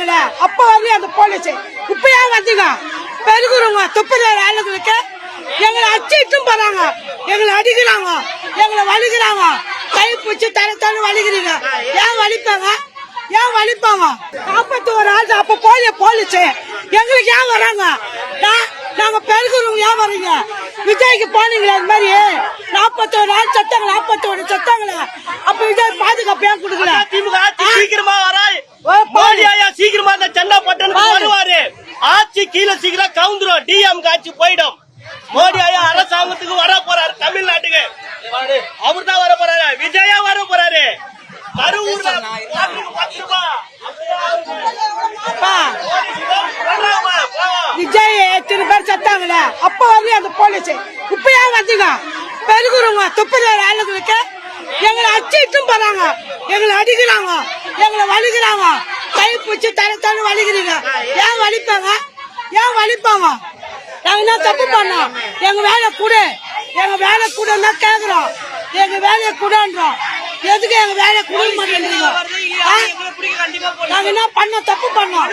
செத்தாங்களே அப்ப வந்து அந்த போலீஸ் இப்ப ஏன் வந்தீங்க? பெருகுறவங்க துப்புற ஆளுங்களுக்கு எங்களை அச்சிட்டும் போறாங்க. எங்களை அடிக்கிறாங்க. எங்களை வலிக்கிறாங்க. கை பிடிச்சி தலை தலை வலிக்கிறீங்க. ஏன் வலிப்பாங்க? ஏன் வலிப்பாங்க? நாற்பத்தி ஒரு ஆள் அப்ப போய் போலீஸ் எங்களுக்கு ஏன் வராங்க? நாங்க பெருகுறவங்க ஏன் வர்றீங்க? விஜய்க்கு போனீங்களா அது மாதிரி. நாற்பத்தோரு ஆள் சத்தாங்க நாற்பத்தோரு சத்தாங்களே அப்ப விஜய் பாதுகாப்பு ஏன் கொடுக்கல? திமுக சீக்கிரமா வராய் ஓ, பாரு. மோடி ஐயா சீக்கிரமா அந்த சென்னை பட்டணத்துக்கு வருவாரு ஆட்சி கீழே சீக்கிரம் கவுந்துரும். டிஎம் ஆட்சி போயிடும். மோடி ஐயா அரசாங்கத்துக்கு வர போறாரு தமிழ்நாட்டுக்கு. அவர் தான் வர போறாரு. விஜயா வர போறாரு. போவோம். விஜய் எத்தனை பேர் செத்தாங்களே அப்ப வந்து அந்த போலீஸ். இப்ப ஏன் வந்தீங்க? பெருகுறவங்க துப்புற ஆளுங்களுக்கு எங்களை அச்சிட்டும் போறாங்க. எங்களை அடிக்கிறாங்க. எங்களை வலிக்கிறாங்க. கை பிடிச்சி தலை தலை வலிக்கிறீங்க. ஏன் வலிப்பாங்க? ஏன் வலிப்பாங்க நாங்க என்ன தப்பு பண்ணோம்? எங்க வேலை கொடு. எங்க வேலை கொடுன்னா கேக்குறோம். எங்க வேலையை குடுன்றோம். எதுக்கு எங்க வேலையை கொடுக்க மாட்டேங்கிறீங்க ஆ? நாங்க என்ன பண்ணோம் தப்பு பண்ணோம்?